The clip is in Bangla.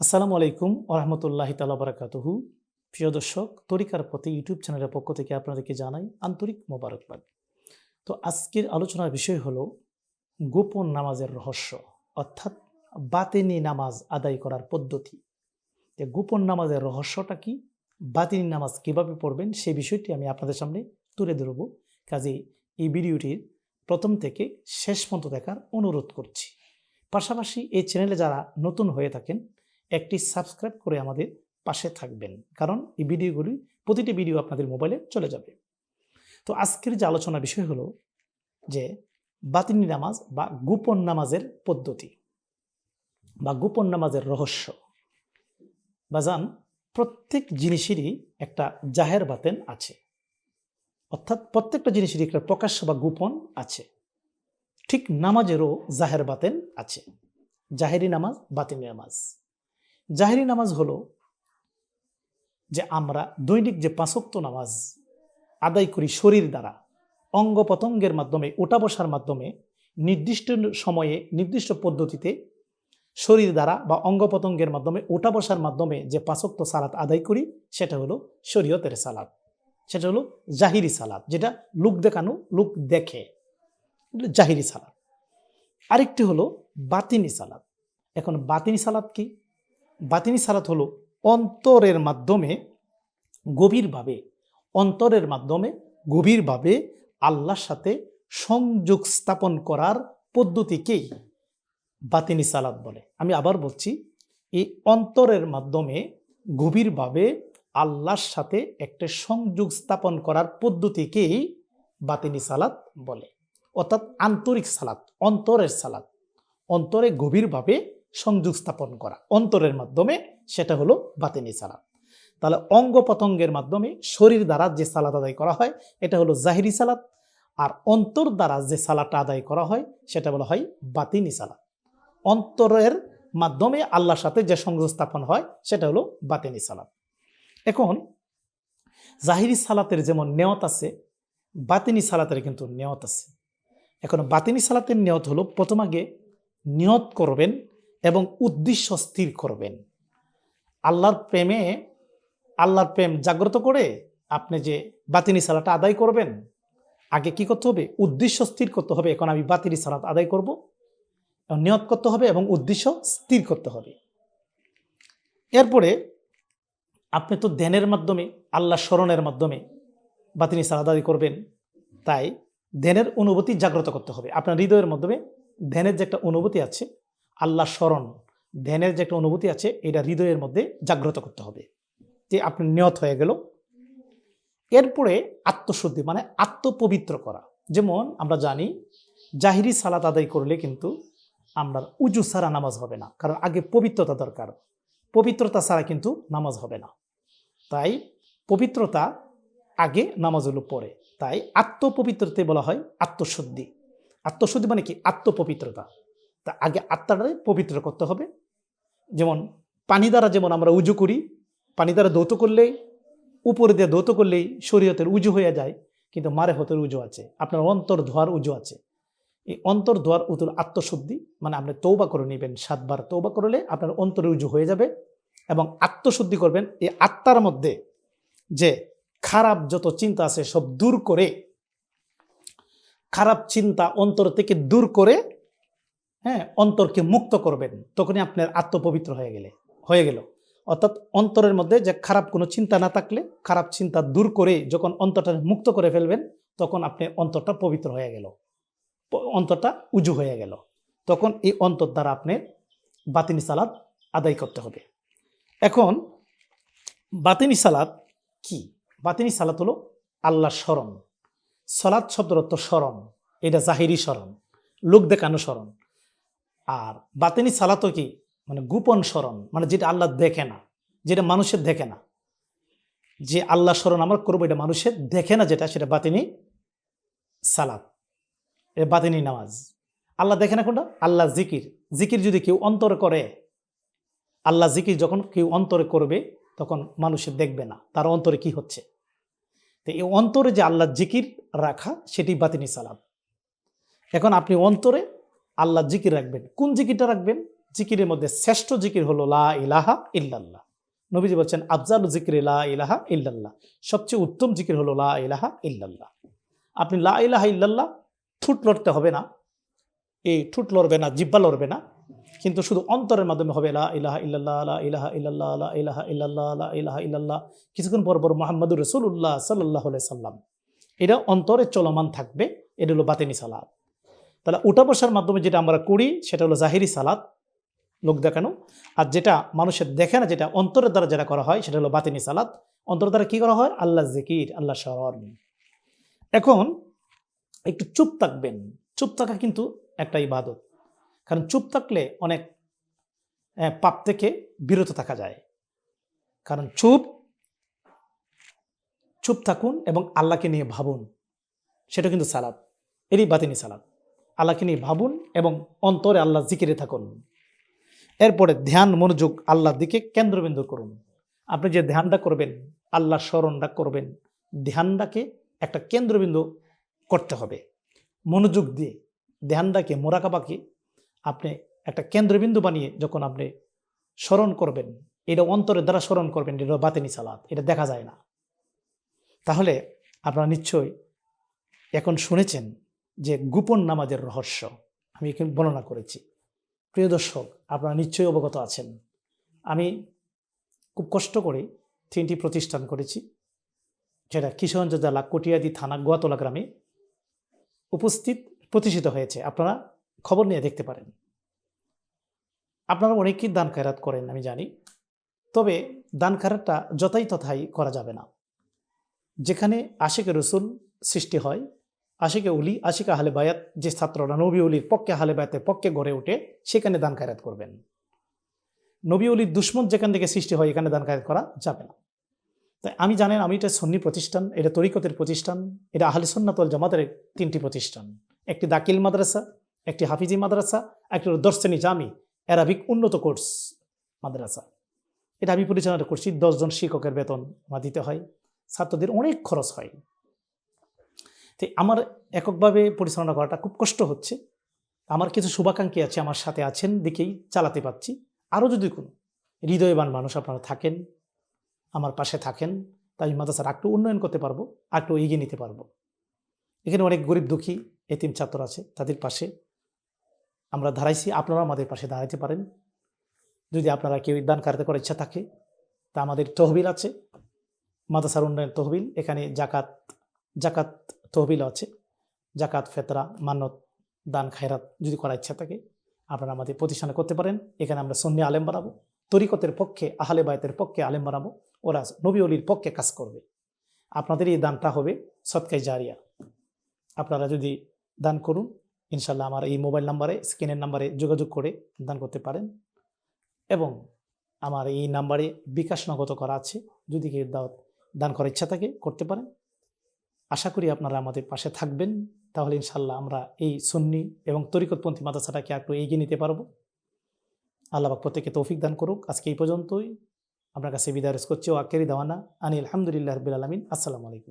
আসসালামু আলাইকুম ওরহমতুল্লাহি তালা বারাকাতুহু। প্রিয় দর্শক, তরিকার পথে ইউটিউব চ্যানেলের পক্ষ থেকে আপনাদেরকে জানাই আন্তরিক মোবারকবাদ। তো আজকের আলোচনার বিষয় হলো গোপন নামাজের রহস্য, অর্থাৎ বাতেনি নামাজ আদায় করার পদ্ধতি। যে গোপন নামাজের রহস্যটা কি, বাতিনি নামাজ কীভাবে পড়বেন সেই বিষয়টি আমি আপনাদের সামনে তুলে ধরব। কাজে এই ভিডিওটির প্রথম থেকে শেষ পর্যন্ত দেখার অনুরোধ করছি। পাশাপাশি এই চ্যানেলে যারা নতুন হয়ে থাকেন একটি সাবস্ক্রাইব করে আমাদের পাশে থাকবেন। কারণ এই ভিডিওগুলি প্রতিটি ভিডিও আপনাদের মোবাইলে চলে যাবে। তো আজকের যে আলোচনা বিষয় হলো যে বাতিনি নামাজ বা গোপন নামাজের পদ্ধতি বা গোপন নামাজের রহস্য। বাজান, প্রত্যেক জিনিসেরই একটা জাহের বাতেন আছে। অর্থাৎ প্রত্যেকটা জিনিসেরই একটা প্রকাশ্য বা গোপন আছে। ঠিক নামাজেরও জাহের বাতেন আছে। জাহেরি নামাজ বাতিনি নামাজ। জাহেরি নামাজ হলো যে আমরা দৈনিক যে পাঁচক্ত নামাজ আদায় করি শরীর দ্বারা, অঙ্গ প্রত্যঙ্গের মাধ্যমে, ওটা বসার মাধ্যমে, নির্দিষ্ট সময়ে, নির্দিষ্ট পদ্ধতিতে শরীর দ্বারা বা অঙ্গ প্রত্যঙ্গের মাধ্যমে, ওটা বসার মাধ্যমে যে পাঁচক্ত সালাত আদায় করি, সেটা হলো শরীয়তের সালাদ সেটা হলো জাহিরি সালাদ যেটা লুক দেখানো, লুক দেখে। জাহিরি সালাদ আরেকটি হলো বাতিনি সালাদ এখন বাতিনি সালাদ কি? বাতিনি সালাত হলো অন্তরের মাধ্যমে গভীরভাবে, অন্তরের মাধ্যমে গভীরভাবে আল্লাহর সাথে সংযোগ স্থাপন করার পদ্ধতিকেই বাতিনি সালাত বলে। আমি আবার বলছি, এই অন্তরের মাধ্যমে গভীরভাবে আল্লাহর সাথে একটা সংযোগ স্থাপন করার পদ্ধতিকেই বাতিনি সালাত বলে। অর্থাৎ আন্তরিক সালাত, অন্তরের সালাত। অন্তরে গভীরভাবে সংযোগ স্থাপন করা। অন্তরের মাধ্যমে সেটা হলো বাতিনি সালাত। তাহলে অঙ্গ প্রত্যঙ্গের মাধ্যমে শরীর দ্বারা যে সালাত আদায় করা হয়, এটা হলো জাহিরি সালাত। আর অন্তর দ্বারা যে সালাতটা আদায় করা হয়, সেটা বলা হয় বাতিনি সালাত। অন্তরের মাধ্যমে আল্লাহর সাথে যে সংযোগ স্থাপন হয়, সেটা হলো বাতিনি সালাত। এখন জাহিরি সালাতের যেমন নেয়ত আছে, বাতিনি সালাতের কিন্তু নেয়ত আছে। এখন বাতিনি সালাতের নিয়ত হলো প্রথম আগে নিয়ত করবেন এবং উদ্দেশ্য স্থির করবেন। আল্লাহর প্রেমে, আল্লাহর প্রেম জাগ্রত করে আপনি যে বাতিনি সালাটা আদায় করবেন, আগে কি করতে হবে? উদ্দেশ্য স্থির করতে হবে। এখন আমি বাতিনি সালাত আদায় করব। নিয়ত করতে হবে এবং উদ্দেশ্য স্থির করতে হবে। এরপরে আপনি তো ধ্যানের মাধ্যমে আল্লাহ স্মরণের মাধ্যমে বাতিনি সালাত আদায় করবেন। তাই ধ্যানের অনুভূতি জাগ্রত করতে হবে। আপনার হৃদয়ের মাধ্যমে ধ্যানের যে একটা অনুভূতি আছে আল্লাহ স্মরণ ধ্যানের যে একটা অনুভূতি আছে, এটা হৃদয়ের মধ্যে জাগ্রত করতে হবে। যে আপনি নিয়ত হয়ে গেল। এরপরে আত্মশুদ্ধি মানে আত্মপবিত্র করা। যেমন আমরা জানি, জাহিরি সালাত আদায় করলে কিন্তু আমরা উজু ছাড়া নামাজ হবে না। কারণ আগে পবিত্রতা দরকার। পবিত্রতা ছাড়া কিন্তু নামাজ হবে না। তাই পবিত্রতা আগে নামাজ হলো পরে তাই আত্মপবিত্রতে বলা হয় আত্মশুদ্ধি। আত্মশুদ্ধি মানে কি? আত্মপবিত্রতা। তা আগে আত্মাটারে পবিত্র করতে হবে। যেমন পানি দ্বারা যেমন আমরা উজু করি, পানি দ্বারা দৌত করলেই, উপরে দিয়ে দৌত করলেই শরীয়তের উজু হয়ে যায়, কিন্তু মারে হতের উজু আছে। আপনার অন্তর ধোয়ার উজু আছে। এই অন্তর ধোয়ার উতুর আত্মশুদ্ধি মানে আপনি তৌবা করে নেবেন, সাতবার তৌবা করলে আপনার অন্তরে উজু হয়ে যাবে এবং আত্মশুদ্ধি করবেন। এই আত্মার মধ্যে যে খারাপ যত চিন্তা আছে সব দূর করে, খারাপ চিন্তা অন্তর থেকে দূর করে হ্যাঁ অন্তরকে মুক্ত করবেন, তখনই আপনার আত্মপবিত্র হয়ে গেলে, হয়ে গেল। অর্থাৎ অন্তরের মধ্যে যে খারাপ কোনো চিন্তা না থাকলে, খারাপ চিন্তা দূর করে যখন অন্তরটা মুক্ত করে ফেলবেন, তখন আপনি অন্তরটা পবিত্র হয়ে গেল অন্তরটা উজু হয়ে গেল। তখন এই অন্তর দ্বারা আপনি বাতিনি সালাদ আদায় করতে হবে। এখন, বাতিনি সালাদ কি? বাতিনি সালাত হলো আল্লাহ স্মরণ। সলাদ শব্দের অর্থ স্মরণ, এটা জাহিরি স্মরণ, লোক দেখানো স্মরণ। আর বাতিনি সালাতও কি? মানে গোপন স্মরণ মানে যেটা আল্লাহ দেখে না, যেটা মানুষের দেখে না। যে আল্লাহ স্মরণ আমরা করব, এটা মানুষের দেখে না যেটা, সেটা বাতিনি সালাত এটা বাতিনি নামাজ। আল্লাহ দেখে না কোনটা? আল্লাহ জিকির। জিকির যদি কেউ অন্তরে করে, আল্লাহ জিকির যখন কেউ অন্তরে করবে, তখন মানুষের দেখবে না, তার অন্তরে কি হচ্ছে? তো এই অন্তরে যে আল্লাহ জিকির রাখা, সেটি বাতিনি সালাত। এখন আপনি অন্তরে আল্লাহ জিকির রাখবেন। কোন জিকিরটা রাখবেন? জিকিরের মধ্যে শ্রেষ্ঠ জিকির হলো লা ইলাহা ইল্লাল্লাহ। নবীজি বলছেন, আফজাল জিকির লা ইলাহা ইল্লাল্লাহ। সবচেয়ে উত্তম জিকির হলো লা ইলাহা ইল্লাল্লাহ। আপনি লা ইলাহা ইল্লাল্লাহ, ঠুট লড়তে হবে না। এই ঠুট লড়বে না, জিব্বা লড়বে না। কিন্তু শুধু অন্তরের মাধ্যমে হবে লা ইলাহা ইল্লাল্লাহ ইলাহা ইল্লাল্লাহ, লা ইলাহা ইল্লাল্লাহ ইলাহা ইল্লাল্লাহ। কিছুক্ষণ পর পর মোহাম্মদুর রসুল্লাহ সাল্লাহ সাল্লাম। এটা অন্তরে চলমান থাকবে। এটা হলো বাতেনি সালাদ তাহলে উঠা বসার মাধ্যমে যেটা আমরা করি, সেটা হলো জাহিরি সালাদ লোক দেখানো। আর যেটা মানুষের দেখে না, যেটা অন্তরের দ্বারা যেটা করা হয়, সেটা হলো বাতিনি সালাদ অন্তরের দ্বারা কী করা হয়? আল্লাহ জিকির, আল্লাহ স্মরণ এখন একটু চুপ থাকবেন। চুপ থাকা কিন্তু একটা ইবাদত। কারণ চুপ থাকলে অনেক পাপ থেকে বিরত থাকা যায়। কারণ চুপ চুপ থাকুন এবং আল্লাহকে নিয়ে ভাবুন। সেটা কিন্তু সালাদ এরই বাতিনি সালাদ আল্লাহকে নিয়ে ভাবুন এবং অন্তরে আল্লাহ জিকিরে থাকুন। এরপরে ধ্যান, মনোযোগ আল্লাহর দিকে কেন্দ্রবিন্দু করুন। আপনি যে ধ্যানটা করবেন আল্লাহ স্মরণটা করবেন, ধ্যানটাকে একটা কেন্দ্রবিন্দু করতে হবে। মনোযোগ দিয়ে ধ্যানটাকে মোরাকাবাকে আপনি একটা কেন্দ্রবিন্দু বানিয়ে যখন আপনি স্মরণ করবেন, এটা অন্তরের দ্বারা স্মরণ করবেন, এটা বাতেনি সালাদ এটা দেখা যায় না। তাহলে আপনারা নিশ্চয়ই এখন শুনেছেন যে গোপন নামাজের রহস্য আমি এখানে বর্ণনা করেছি। প্রিয় দর্শক, আপনারা নিশ্চয়ই অবগত আছেন। আমি খুব কষ্ট করে তিনটি প্রতিষ্ঠান করেছি, যেটা কিশোরগঞ্জ জেলা কটিয়াদি থানা গোয়াতলা গ্রামে উপস্থিত, প্রতিষ্ঠিত হয়েছে। আপনারা খবর নিয়ে দেখতে পারেন। আপনারা অনেকেই দান খায়রাত করেন, আমি জানি। তবে দান খায়রাতটা যথাই তথাই করা যাবে না। যেখানে আশিকে রসুল সৃষ্টি হয় আশিকে উলি, আশিকা হালে বায়াত, যে ছাত্ররা নবী উলির পক্ষে হালে বায়াতের পক্ষে গড়ে ওঠে, সেখানে দান খায়রাত করবেন। নবী উলির দুশ্মন যেখান থেকে সৃষ্টি হয়, এখানে দান খায়রাত করা যাবে না। তাই আমি জানেন আমি এটা সন্নি প্রতিষ্ঠান, এটা তরিকতের প্রতিষ্ঠান, এটা আহলে সন্ন্যাতল জামাতের তিনটি প্রতিষ্ঠান। একটি দাকিল মাদ্রাসা, একটি হাফিজি মাদ্রাসা, একটি দর্শনী জামি অ্যারাবিক উন্নত কোর্স মাদ্রাসা। এটা আমি পরিচালনা করছি, দশজন শিক্ষকের বেতন আমার দিতে হয়। ছাত্রদের অনেক খরচ হয়। তো আমার এককভাবে পরিচালনা করাটা খুব কষ্ট হচ্ছে। আমার কিছু শুভাকাঙ্ক্ষী আছে আমার সাথে আছেন দিকেই চালাতে পারছি। আরও যদি কোনো হৃদয়বান মানুষ আপনারা থাকেন, আমার পাশে থাকেন তাই মাদ্রাসার একটু উন্নয়ন করতে পারব একটু এগিয়ে নিতে পারব। এখানে অনেক গরিব দুঃখী এতিম ছাত্র আছে তাদের পাশে। আমরা দাঁড়াইছি, আপনারাও আমাদের পাশে দাঁড়াইতে পারেন। যদি আপনারা কেউ দান কারতে করার ইচ্ছা থাকে, তা আমাদের তহবিল আছে, মাদ্রাসার উন্নয়ন তহবিল, এখানে জাকাত জাকাত তহবিল আছে। জাকাত, ফেতরা মানত দান, খায়রাত যদি করার ইচ্ছা থাকে, আপনারা আমাদের প্রতিষ্ঠানে করতে পারেন। এখানে আমরা সন্নি আলেম বানাবো। তরিকতের পক্ষে, আহলে বায়তের পক্ষে আলেম বানাবো। ওরা নবী অলির পক্ষে কাজ করবে। আপনাদের এই দানটা হবে সৎকাই জারিয়া। আপনারা যদি দান করুন ইনশাল্লাহ আমার এই মোবাইল নাম্বারে, স্ক্রিনের নাম্বারে যোগাযোগ করে দান করতে পারেন। এবং আমার এই নাম্বারে বিকাশ নগত করা আছে। যদি কেউ দান করার ইচ্ছা থাকে, করতে পারেন। আশা করি আপনারা আমাদের পাশে থাকবেন। তাহলে ইনশাল্লাহ আমরা এই সুন্নি এবং তরিকতপন্থী মাদ্রাসাটাকে একটু এগিয়ে নিতে পারব। আল্লাহ বাক প্রত্যেকে তৌফিক দান করুক। আজকে এই পর্যন্তই। আপনার কাছে বিদায় করছি। ও আকেরি দাওয়ানা। আনি আলহামদুলিল্লাহ রবিল আলমিন। আসসালামু আলাইকুম।